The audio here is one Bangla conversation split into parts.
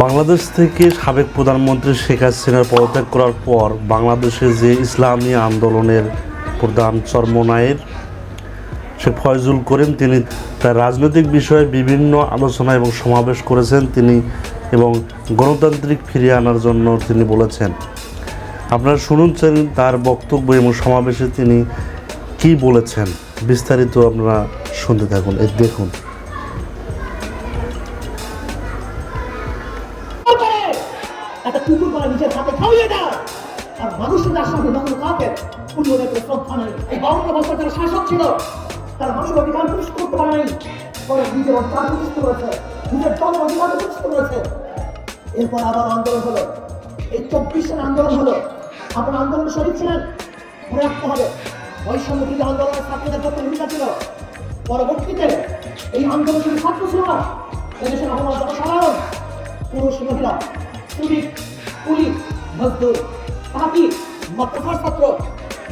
বাংলাদেশ থেকে সাবেক প্রধানমন্ত্রী শেখ হাসিনার পদত্যাগ করার পর বাংলাদেশে যে ইসলামী আন্দোলনের প্রধান চর্মনায়ের সে ফয়জুল করিম, তিনি তার রাজনৈতিক বিষয়ে বিভিন্ন আলোচনা এবং সমাবেশ করেছেন। তিনি এবং গণতান্ত্রিক ফিরিয়ে আনার জন্য তিনি বলেছেন। আপনারা শুনুনছেন তার বক্তব্য এবং সমাবেশে তিনি কি বলেছেন। বিস্তারিত আপনারা শুনতে থাকুন দেখুন। একটা কুকুর করা নিজের হাতে খাওয়িয়ে দেয়। আর মানুষের কখনো কাউকে পূর্ণদের কোনো শ্রদ্ধা নেই এই বাউন্ন বছর যারা শাসক ছিল, তারা মানুষের অধিকার প্রতিষ্ঠা করতে পারে নাই। পরে নিজের অধিকার প্রতিষ্ঠা করেছে, নিজের জন অধিকার প্রতিষ্ঠা করেছে। এরপর আবার আন্দোলন হলো। এই চব্বিশ সালে আন্দোলন হলো। আপনার আন্দোলন শরীর ছিলেন? মনে রাখতে হবে বৈষম্য বিরোধী আন্দোলনের ছাত্রদের পক্ষে ভূমিকা ছিল। পরবর্তীতে এই আন্দোলন শুধু ছাত্র ছিল না। এদেশের আহ্বান জনসাধারণ, পুরুষ, মহিলা। শ্রমিক পুলিশ, মজদুর তাঁতি মাদ্রাসার ছাত্র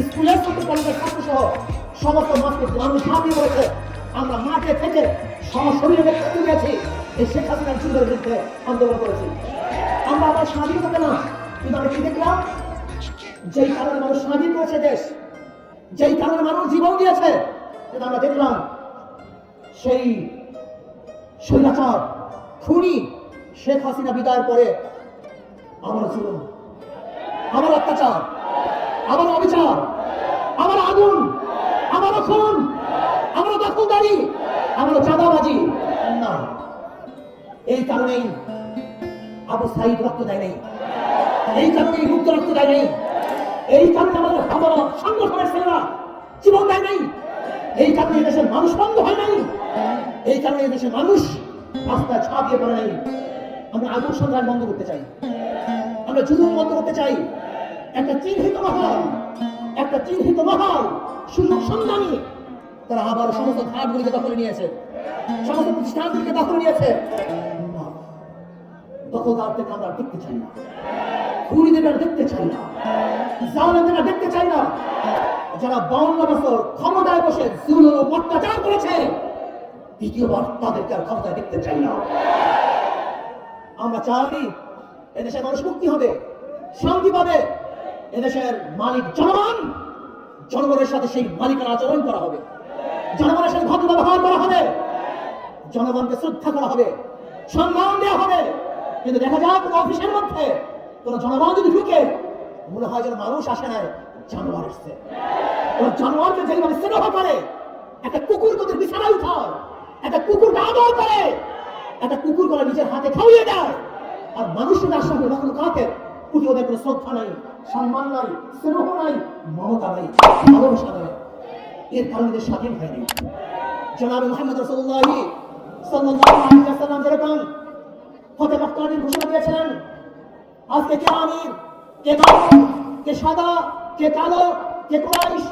স্কুলের ছাত্র কলেজের ছাত্র সহ সমস্ত মানুষ মানুষ ঝাঁপিয়ে পড়েছে। আমরা মাঠে থেকে সশরীরে নেতৃত্ব দিয়েছি। এই শেখ হাসিনার যুগের বিরুদ্ধে আন্দোলন করেছি। আমরা আবার স্বাধীনতা পেলাম কিন্তু আমরা কি দেখলাম? যেই কারণে মানুষ স্বাধীন করেছে দেশ, যেই কারণে মানুষ জীবন দিয়েছে কিন্তু আমরা দেখলাম। সেই স্বৈরাচার, খুনি শেখ হাসিনা বিদায়ের পরে আমার জুলুম আমার অত্যাচার, আমার অবিচার, আমার আগুন, আমার খুন, আমার দখলদারি, আমার চাঁদাবাজি। না, এই কারণেই আবু সাইদ রক্ত দেয় নাই। এই কারণেই মুক্ত রক্ত দেয় নাই। এই কারণে আমাদের আমার সংগঠনের ছেলেরা জীবন দেয় নাই। এই কারণে দেশের মানুষ বন্ধ হয় নাই। এই কারণে দেশের মানুষ রাস্তায় ছাপিয়ে পড়ে নাই। আমরা আগুন সংগ্রাম বন্ধ করতে চাই। আমরা জুলুম বন্ধ করতে চাই। একটা চিহ্নিত মহল, একটা চিহ্নিত মহল, সুযোগ সন্ধানী, তারা আবার সমস্ত ঘাটগুলিকে দখলে নিয়েছে। সমস্ত প্রতিষ্ঠানগুলিকে দখলে নিয়েছে। দখলদারদেরকে আমরা দেখতে চাই না। খুনিদের আর দেখতে চাই না। জালেমদের আর দেখতে চাই না। যারা বাউন্ন বছর ক্ষমতায় বসে জুলুম অত্যাচার করেছে, দ্বিতীয়বার তাদেরকে আর ক্ষমতায় দেখতে চাই না। আমরা চাই এদেশের মানুষ মুক্তি হবে, শান্তি পাবে। এদেশের মালিক জনগণ, জনগণের সাথে সেই মালিকের আচরণ করা হবে। জনগণের সাথে ভদ্র ব্যবহার করা হবে। জনগণকে শ্রদ্ধা করা হবে, সম্মান দেওয়া হবে। কিন্তু দেখা যায় কোনো অফিসের মধ্যে কোনো জনগণ যদি ঢুকে, মনে হয় যেন মানুষ আসে নাই, জানোয়ার এসছে। ওই জানোয়ারকে যেভাবে স্নেহ করে, একটা কুকুর তোদের বিছানায় উঠায়, একটা কুকুরকে আদর করে, একটা কুকুর করে নিজের হাতে খাওয়িয়ে দেয়। আর মানুষের সঙ্গে কখনো কাকে? উঠে ওদের কোনো শ্রদ্ধা নাই, সম্মান নাই, স্নেহ নাই, মমতা নাই, ভালোবাসা নাই। এর কারণে স্বাধীন হয়নি। জনাব মোহাম্মদ রসুল্লাহ সাল্লাল্লাহু যেরকম হতে ঘোষণা আজকে কে আমির, কে কালো, কে সাদা, কে কালো, কে কুরাইশ